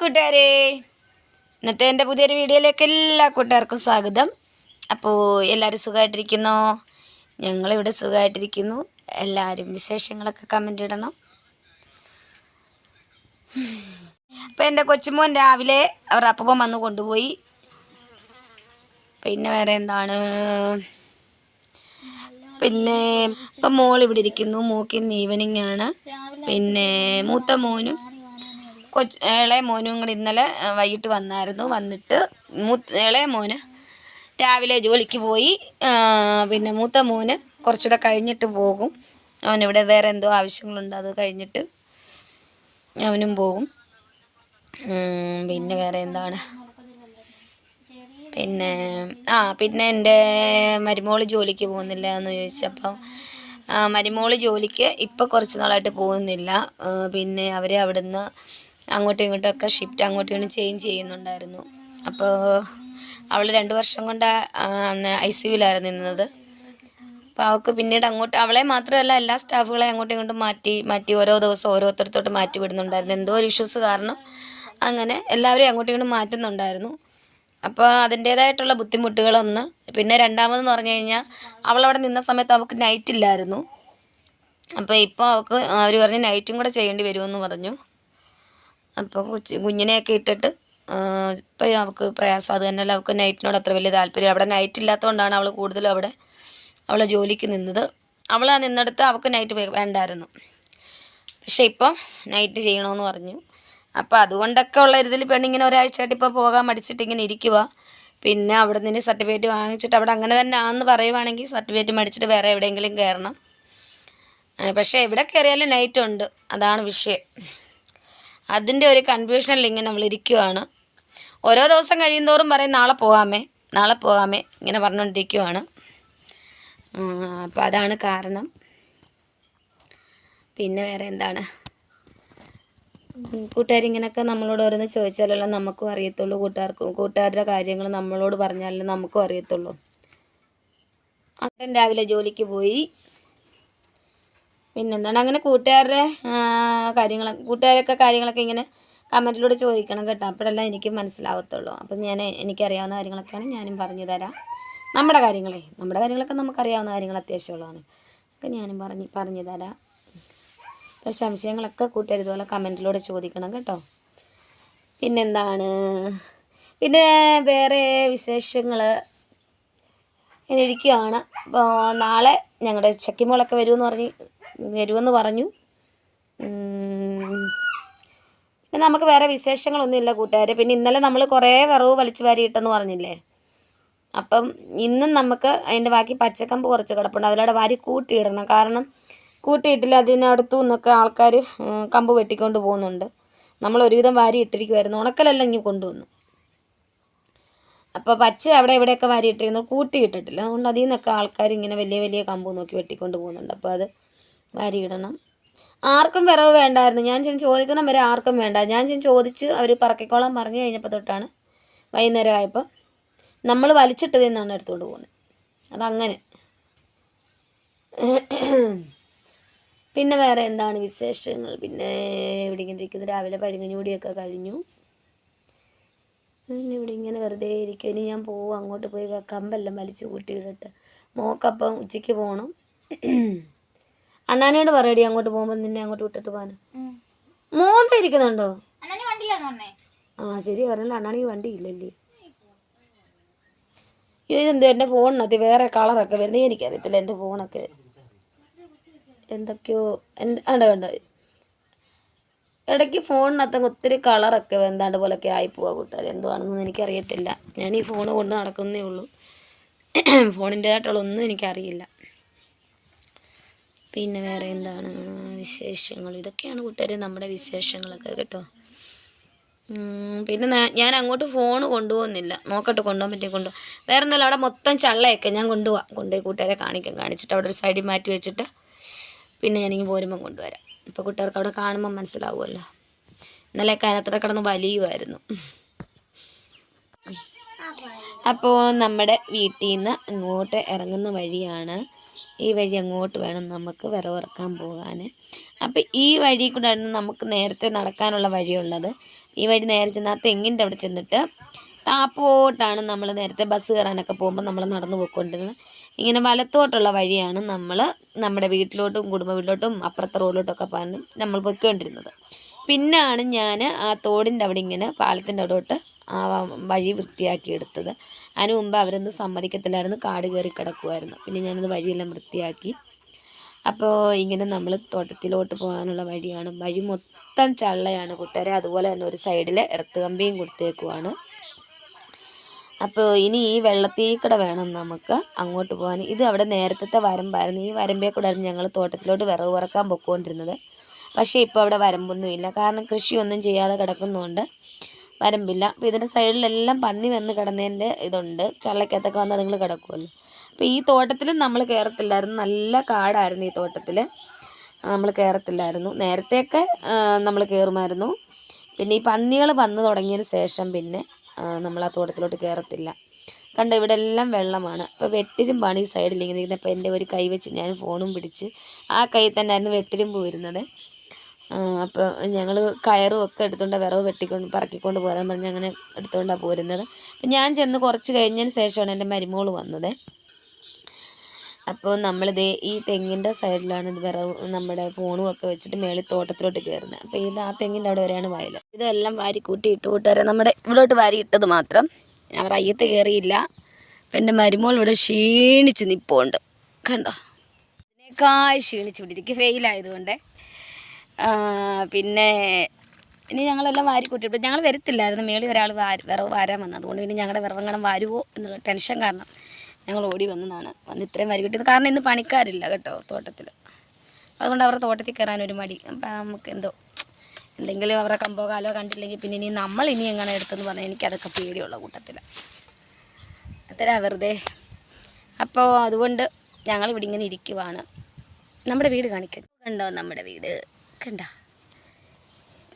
കൂട്ടുകാരെ ഇന്നത്തെ എന്റെ പുതിയൊരു വീഡിയോയിലേക്ക് എല്ലാ കൂട്ടുകാർക്കും സ്വാഗതം. അപ്പോൾ എല്ലാവരും സുഖമായിട്ടിരിക്കുന്നോ? ഞങ്ങളിവിടെ സുഖമായിട്ടിരിക്കുന്നു. എല്ലാവരും വിശേഷങ്ങളൊക്കെ കമന്റ് ഇടണം. അപ്പോൾ എന്റെ കൊച്ചുമോൻ രാവിലെ അവർ അപ്പം വന്ന് കൊണ്ടുപോയി. പിന്നെ വേറെ എന്താണ്? പിന്നെ ഇപ്പം മോൾ ഇരിക്കുന്നു. മോക്കിന്ന് ഈവനിങ് ആണ്. പിന്നെ മൂത്ത മോനും കൊച്ച് ഇളയ മോനും കൂടി ഇന്നലെ വൈകിട്ട് വന്നായിരുന്നു. വന്നിട്ട് മൂത്ത് ഇളയ മോന് രാവിലെ ജോലിക്ക് പോയി. പിന്നെ മൂത്ത മോന് കുറച്ചുകൂടെ കഴിഞ്ഞിട്ട് പോകും. അവനിവിടെ വേറെ എന്തോ ആവശ്യങ്ങളുണ്ട് അത് കഴിഞ്ഞിട്ട് അവനും പോകും. പിന്നെ വേറെ എന്താണ്? പിന്നെ ആ പിന്നെ എന്റെ മരുമോൾ ജോലിക്ക് പോകുന്നില്ല എന്ന് ചോദിച്ചപ്പോൾ മരുമോൾ ജോലിക്ക് ഇപ്പോൾ കുറച്ച് നാളായിട്ട് പോകുന്നില്ല. പിന്നെ അവർ അവിടുന്ന് അങ്ങോട്ടും ഇങ്ങോട്ടും ഒക്കെ ഷിഫ്റ്റ് അങ്ങോട്ടും ഇങ്ങോട്ടും ചേഞ്ച് ചെയ്യുന്നുണ്ടായിരുന്നു. അപ്പോൾ അവൾ രണ്ട് വർഷം കൊണ്ട് ഐ സി യുവിലായിരുന്നു നിന്നത്. അപ്പോൾ അവൾക്ക് പിന്നീട് അങ്ങോട്ട് അവളെ മാത്രമല്ല എല്ലാ സ്റ്റാഫുകളെ അങ്ങോട്ടും ഇങ്ങോട്ടും മാറ്റി മാറ്റി ഓരോ ദിവസം ഓരോരുത്തരത്തോട്ട് മാറ്റി വിടുന്നുണ്ടായിരുന്നു. എന്തോ ഒരു ഇഷ്യൂസ് കാരണം അങ്ങനെ എല്ലാവരെയും അങ്ങോട്ടും ഇങ്ങോട്ടും മാറ്റുന്നുണ്ടായിരുന്നു. അപ്പോൾ അതിന്റേതായിട്ടുള്ള ബുദ്ധിമുട്ടുകളൊന്ന് പിന്നെ രണ്ടാമതെന്ന് പറഞ്ഞു കഴിഞ്ഞാൽ അവളവിടെ നിന്ന സമയത്ത് അവൾക്ക് നൈറ്റ് ഇല്ലായിരുന്നു. അപ്പോൾ ഇപ്പോൾ അവൾക്ക് അവർ പറഞ്ഞ് നൈറ്റും കൂടെ ചെയ്യേണ്ടി വരുമെന്ന് പറഞ്ഞു. അപ്പോൾ കൊച്ചി കുഞ്ഞിനെയൊക്കെ ഇട്ടിട്ട് ഇപ്പം അവൾക്ക് പ്രയാസം. അത് തന്നെയല്ല അവൾക്ക് നൈറ്റിനോട് അത്ര വലിയ താല്പര്യം. അവിടെ നൈറ്റ് ഇല്ലാത്തതുകൊണ്ടാണ് അവൾ കൂടുതലും അവിടെ അവൾ ജോലിക്ക് നിന്നത്. അവൾ നിന്നെടുത്ത് അവൾക്ക് നൈറ്റ് വേണ്ടായിരുന്നു. പക്ഷെ ഇപ്പം നൈറ്റ് ചെയ്യണമെന്ന് പറഞ്ഞു. അപ്പോൾ അതുകൊണ്ടൊക്കെ ഉള്ള ഇതിൽ പെണ്ണിങ്ങനെ ഒരാഴ്ചയായിട്ട് ഇപ്പോൾ പോകാൻ മടിച്ചിട്ട് ഇങ്ങനെ ഇരിക്കുക പിന്നെ അവിടെ നിന്ന് സർട്ടിഫിക്കറ്റ് വാങ്ങിച്ചിട്ട് അവിടെ അങ്ങനെ തന്നെ ആണെന്ന് പറയുവാണെങ്കിൽ സർട്ടിഫിക്കറ്റ് മടിച്ചിട്ട് വേറെ എവിടെയെങ്കിലും കയറണം. പക്ഷേ എവിടെ കയറിയാലും നൈറ്റ് ഉണ്ട്. അതാണ് വിഷയം. അതിന്റെ ഒരു കൺഫ്യൂഷനിൽ ഇങ്ങനെ നമ്മൾ ഇരിക്കുവാണ് ഓരോ ദിവസം കഴിയുന്തോറും പറയും നാളെ പോകാമേ നാളെ പോകാമേ ഇങ്ങനെ പറഞ്ഞുകൊണ്ടിരിക്കുവാണ് അപ്പോൾ അതാണ് കാരണം. പിന്നെ വേറെ എന്താണ്? കൂട്ടുകാരിങ്ങനെയൊക്കെ നമ്മളോട് ഓരോന്ന് ചോദിച്ചാലല്ലോ നമുക്കും അറിയത്തുള്ളൂ കൂട്ടുകാർക്കും കൂട്ടുകാരുടെ കാര്യങ്ങൾ നമ്മളോട് പറഞ്ഞാലേ നമുക്കും അറിയത്തുള്ളൂ. അട്ടൻ രാവിലെ ജോലിക്ക് പോയി. പിന്നെന്താണ് അങ്ങനെ കൂട്ടുകാരുടെ കാര്യങ്ങൾ കൂട്ടുകാരൊക്കെ കാര്യങ്ങളൊക്കെ ഇങ്ങനെ കമന്റിലൂടെ ചോദിക്കണം കേട്ടോ. അപ്പോഴെല്ലാം എനിക്ക് മനസ്സിലാവത്തുള്ളൂ. അപ്പം ഞാൻ എനിക്കറിയാവുന്ന കാര്യങ്ങളൊക്കെയാണ് ഞാനും പറഞ്ഞു തരാം. നമ്മുടെ കാര്യങ്ങളെ നമ്മുടെ കാര്യങ്ങളൊക്കെ നമുക്കറിയാവുന്ന കാര്യങ്ങൾ അത്യാവശ്യമുള്ളതാണ്. ഒക്കെ ഞാനും പറഞ്ഞ് പറഞ്ഞു തരാം. അപ്പോൾ സംശയങ്ങളൊക്കെ കൂട്ടുകാർ ഇതുപോലെ കമന്റിലൂടെ ചോദിക്കണം കേട്ടോ. പിന്നെന്താണ്? പിന്നെ വേറെ വിശേഷങ്ങൾ ഇരിക്കുകയാണ് അപ്പോൾ നാളെ ഞങ്ങളുടെ ചക്കിമോളൊക്കെ വരുമെന്ന് പറഞ്ഞ് വരുമെന്ന് പറഞ്ഞു. പിന്നെ നമുക്ക് വേറെ വിശേഷങ്ങളൊന്നുമില്ല കൂട്ടുകാരെ. പിന്നെ ഇന്നലെ നമ്മൾ കുറേ വിറവ് വലിച്ചു വാരിയിട്ടെന്ന് പറഞ്ഞില്ലേ? അപ്പം ഇന്നും നമുക്ക് അതിന്റെ ബാക്കി പച്ചക്കമ്പ് കുറച്ച് കിടപ്പുണ്ട്. അതിലൂടെ വാരി കൂട്ടിയിടണം. കാരണം കൂട്ടിയിട്ടില്ല അതിനടുത്തു നിന്നൊക്കെ ആൾക്കാർ കമ്പ് വെട്ടിക്കൊണ്ട് പോകുന്നുണ്ട്. നമ്മൾ ഒരുവിധം വാരി ഇട്ടിരിക്കുമായിരുന്നു ഉണക്കലെല്ലാം ഇനി കൊണ്ടുവന്നു. അപ്പോൾ പച്ച അവിടെ ഇവിടെയൊക്കെ വാരി ഇട്ടിരുന്നു. കൂട്ടിയിട്ടിട്ടില്ല. അതുകൊണ്ട് അതിൽ നിന്നൊക്കെ ആൾക്കാർ ഇങ്ങനെ വലിയ വലിയ കമ്പ് നോക്കി വെട്ടിക്കൊണ്ട് പോകുന്നുണ്ട്. അപ്പോൾ അത് വാരി ഇടണം ആർക്കും വിറവ് വേണ്ടായിരുന്നു. ഞാൻ ചെന്ന് ചോദിക്കുന്ന വരെ ആർക്കും വേണ്ട. ഞാൻ ചെന്ന് ചോദിച്ച് അവർ പറക്കിക്കോളാൻ പറഞ്ഞു കഴിഞ്ഞപ്പോൾ തൊട്ടാണ് വൈകുന്നേരം ആയപ്പോൾ നമ്മൾ വലിച്ചിട്ടത് നിന്നാണ് എടുത്തുകൊണ്ട് പോകുന്നത് അതങ്ങനെ. പിന്നെ വേറെ എന്താണ് വിശേഷങ്ങൾ? പിന്നെ ഇവിടെ ഇങ്ങനെ ഇരിക്കുന്നത് രാവിലെ പഴുങ്ങഞ്ഞൂടിയൊക്കെ കഴിഞ്ഞു. പിന്നെ ഇവിടെ ഇങ്ങനെ വെറുതെ ഇരിക്കും. ഇനി ഞാൻ പോവും. അങ്ങോട്ട് പോയി കമ്പെല്ലാം വലിച്ചു കൂട്ടിയിടട്ട് മോക്കപ്പം ഉച്ചയ്ക്ക് പോകണം അണ്ണാനോട് പറയടി അങ്ങോട്ട് പോകുമ്പോൾ നിന്നെ അങ്ങോട്ട് വിട്ടിട്ട് പോകാൻ മൂന്ന് ഇരിക്കുന്നുണ്ടോ? ആ ശരി പറയണ്ട. അണ്ണാണെങ്കിൽ വണ്ടി ഇല്ലല്ലേ. അയ്യോ ഇതെന്തോ എന്റെ ഫോണിനകത്ത് വേറെ കളറൊക്കെ വരുന്നത് എനിക്കറിയത്തില്ല എന്റെ ഫോണൊക്കെ എന്തൊക്കെയോ എന്താ കണ്ടോ ഇടയ്ക്ക് ഫോണിനകത്തൊക്കെ ഒത്തിരി കളറൊക്കെ എന്താണ്ട് പോലൊക്കെ ആയി പോവാ കൂട്ടുകാർ എന്തുവാണെന്നൊന്നും എനിക്കറിയത്തില്ല. ഞാൻ ഈ ഫോൺ കൊണ്ട് നടക്കുന്നേ ഉള്ളൂ. ഫോണിന്റേതായിട്ടുള്ള ഒന്നും എനിക്കറിയില്ല. പിന്നെ വേറെ എന്താണ്? വിശേഷങ്ങൾ. ഇതൊക്കെയാണ് കൂട്ടുകാർ നമ്മുടെ വിശേഷങ്ങളൊക്കെ കേട്ടോ. പിന്നെ ഞാൻ അങ്ങോട്ട് ഫോൺ കൊണ്ടുപോകുന്നില്ല. നോക്കട്ടെ കൊണ്ടുപോകാൻ പറ്റിയ കൊണ്ടുപോകാം വേറെ ഒന്നുമില്ല അവിടെ മൊത്തം ചള്ളയൊക്കെ ഞാൻ കൊണ്ടുപോകാം കൊണ്ടുപോയി കൂട്ടുകാരെ കാണിക്കാം. കാണിച്ചിട്ട് അവിടെ ഒരു സൈഡിൽ മാറ്റി വെച്ചിട്ട് പിന്നെ ഞാനിങ്ങനെ പോരുമ്പം കൊണ്ടുവരാം. ഇപ്പോൾ കൂട്ടുകാർക്ക് അവിടെ കാണുമ്പോൾ മനസ്സിലാവുമല്ലോ. ഇന്നലെയൊക്കെ അതിനകത്തൂടെ കിടന്ന് വലിയുമായിരുന്നു. അപ്പോൾ നമ്മുടെ വീട്ടിൽ നിന്ന് ഇങ്ങോട്ട് ഇറങ്ങുന്ന വഴിയാണ് ഈ വഴി അങ്ങോട്ട് വേണം നമുക്ക് വിറവിറക്കാൻ പോകാൻ. അപ്പോൾ ഈ വഴി കൂടെയാണ് നമുക്ക് നേരത്തെ നടക്കാനുള്ള വഴിയുള്ളത്. ഈ വഴി നേരെ ചെന്ന് ആ തെങ്ങിന്റെ അവിടെ ചെന്നിട്ട് താപ്പോട്ടാണ് നമ്മൾ നേരത്തെ ബസ് കയറാനൊക്കെ പോകുമ്പോൾ നമ്മൾ നടന്നു പോയിക്കൊണ്ടിരുന്നത്. ഇങ്ങനെ വലത്തോട്ടുള്ള വഴിയാണ് നമ്മൾ നമ്മുടെ വീട്ടിലോട്ടും കുടുംബ വീട്ടിലോട്ടും അപ്പുറത്തെ റോഡിലോട്ടൊക്കെ പോകാനും നമ്മൾ പോയിക്കൊണ്ടിരുന്നത്. പിന്നെയാണ് ഞാൻ ആ തോടിന്റെ അവിടെ ഇങ്ങനെ പാലത്തിന്റെ അവിടോട്ട് ആ വഴി വൃത്തിയാക്കി എടുത്തത് അതിന് മുമ്പ് അവരൊന്നും സമ്മതിക്കത്തില്ലായിരുന്നു. കാട് കയറി കിടക്കുമായിരുന്നു പിന്നെ ഞാനത് വഴിയെല്ലാം വൃത്തിയാക്കി. അപ്പോൾ ഇങ്ങനെ നമ്മൾ തോട്ടത്തിലോട്ട് പോകാനുള്ള വഴിയാണ്. വഴി മൊത്തം ചള്ളയാണ് കൂട്ടുകാരെ. അതുപോലെ തന്നെ ഒരു സൈഡിൽ ഇറത്ത് കമ്പിയും കൊടുത്തേക്കുവാണ്. അപ്പോൾ ഇനി ഈ വെള്ളത്തിൽ വേണം നമുക്ക് അങ്ങോട്ട് പോകാൻ. ഇത് അവിടെ നേരത്തെ വരമ്പായിരുന്നു. ഈ വരമ്പേ കൂടെ ഞങ്ങൾ തോട്ടത്തിലോട്ട് വിറവ് പറക്കാൻ പൊക്കോണ്ടിരുന്നത്. പക്ഷേ ഇപ്പോൾ അവിടെ വരമ്പൊന്നുമില്ല. കാരണം കൃഷിയൊന്നും ചെയ്യാതെ കിടക്കുന്നതുകൊണ്ട് വരമ്പില്ല. അപ്പോൾ ഇതിന്റെ സൈഡിലെല്ലാം പന്നി വന്ന് കിടന്നതിന്റെ ഇതുണ്ട്. ചള്ളക്കകത്തൊക്കെ വന്ന് അതുങ്ങൾ കിടക്കുമല്ലോ അപ്പോൾ ഈ തോട്ടത്തിൽ നമ്മൾ കയറത്തില്ലായിരുന്നു നല്ല കാടായിരുന്നു ഈ തോട്ടത്തിൽ നമ്മൾ കയറത്തില്ലായിരുന്നു നേരത്തെയൊക്കെ നമ്മൾ കയറുമായിരുന്നു പിന്നെ ഈ പന്നികൾ വന്ന് തുടങ്ങിയതിന് ശേഷം പിന്നെ നമ്മൾ ആ തോട്ടത്തിലോട്ട് കയറത്തില്ല കണ്ടോ ഇവിടെ എല്ലാം വെള്ളമാണ്. അപ്പോൾ വെട്ടിരുമ്പാണ് ഈ സൈഡിൽ ഇങ്ങനെ ഇരിക്കുന്നത് അപ്പോൾ എന്റെ ഒരു കൈ വെച്ച് ഞാൻ ഫോണും പിടിച്ച് ആ കൈ തന്നെ ആയിരുന്നു വെട്ടിരുമ്പ് വരുന്നത് അപ്പോൾ ഞങ്ങൾ കയറും ഒക്കെ എടുത്തുകൊണ്ട് വിറവ് വെട്ടിക്കൊണ്ട് പറക്കിക്കൊണ്ട് പോരാൻ പറഞ്ഞ് അങ്ങനെ എടുത്തുകൊണ്ടാണ് പോരുന്നത്. അപ്പം ഞാൻ ചെന്ന് കുറച്ച് കഴിഞ്ഞതിന് ശേഷമാണ് എന്റെ മരുമോൾ വന്നത്. അപ്പോൾ നമ്മളിത് ഈ തെങ്ങിന്റെ സൈഡിലാണ് ഇത് വിറവ് നമ്മുടെ ഫോണും ഒക്കെ വെച്ചിട്ട് മേളിൽ തോട്ടത്തിലോട്ട് കയറുന്നത്. അപ്പോൾ ഇത് ആ തെങ്ങിന്റെ അവിടെ വരെയാണ് വയൽ ഇതെല്ലാം വാരി കൂട്ടി ഇട്ട് കൂട്ടുകാരെ നമ്മുടെ ഇവിടോട്ട് വാരി ഇട്ടത് മാത്രം. അവർ അയ്യത്ത് കയറിയില്ല. അപ്പം എന്റെ മരുമോൾ ഇവിടെ ക്ഷീണിച്ച് നിൽപ്പുണ്ട് കണ്ടോ? ഇതിനേക്കാൾ ക്ഷീണിച്ച് വിട്ടിരിക്കും ഫെയിലായതുകൊണ്ടേ പിന്നെ ഇനി ഞങ്ങളെല്ലാം വാരി കൂട്ടിയിട്ട് ഞങ്ങൾ വരത്തില്ലായിരുന്നു. മേളിൽ ഒരാൾ വാരി വിറവ് വാരാൻ വന്നത് അതുകൊണ്ട് പിന്നെ ഞങ്ങളുടെ വിറവങ്ങണം വരുമോ എന്നുള്ള ടെൻഷൻ കാരണം ഞങ്ങൾ ഓടി വന്നതാണ്. വന്ന് ഇത്രയും വാരി കിട്ടിയത്. കാരണം ഇന്ന് പണിക്കാരില്ല കേട്ടോ തോട്ടത്തിൽ അതുകൊണ്ട് അവരുടെ തോട്ടത്തിൽ കയറാൻ ഒരു മടി. അപ്പം നമുക്ക് എന്തോ എന്തെങ്കിലും അവരുടെ കമ്പോ കാലോ കണ്ടില്ലെങ്കിൽ പിന്നെ ഇനി നമ്മൾ ഇനി എങ്ങനെ എടുത്തെന്ന് പറഞ്ഞാൽ എനിക്കതൊക്കെ പേടിയുള്ള കൂട്ടത്തിൽ അത്ര വെറുതെ. അപ്പോൾ അതുകൊണ്ട് ഞങ്ങൾ ഇവിടെ ഇങ്ങനെ ഇരിക്കുവാണ്. നമ്മുടെ വീട് കാണിക്കട്ടെ. കണ്ടോ നമ്മുടെ വീട്? കണ്ടോ.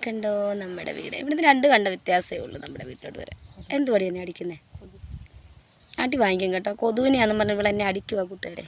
കണ്ടോ നമ്മുടെ വീട്? ഇവിടുന്ന് രണ്ട് കണ്ട വ്യത്യാസമേ ഉള്ളൂ നമ്മുടെ വീട്ടിലോട്ട് വരെ. എന്തുപടി എന്നെ അടിക്കുന്നേ? അടി വാങ്ങിക്കും കേട്ടോ. കൊതുവിനെയാണെന്ന് പറഞ്ഞ ഇവിടെ എന്നെ അടിക്കുക കൂട്ടുകാരെ.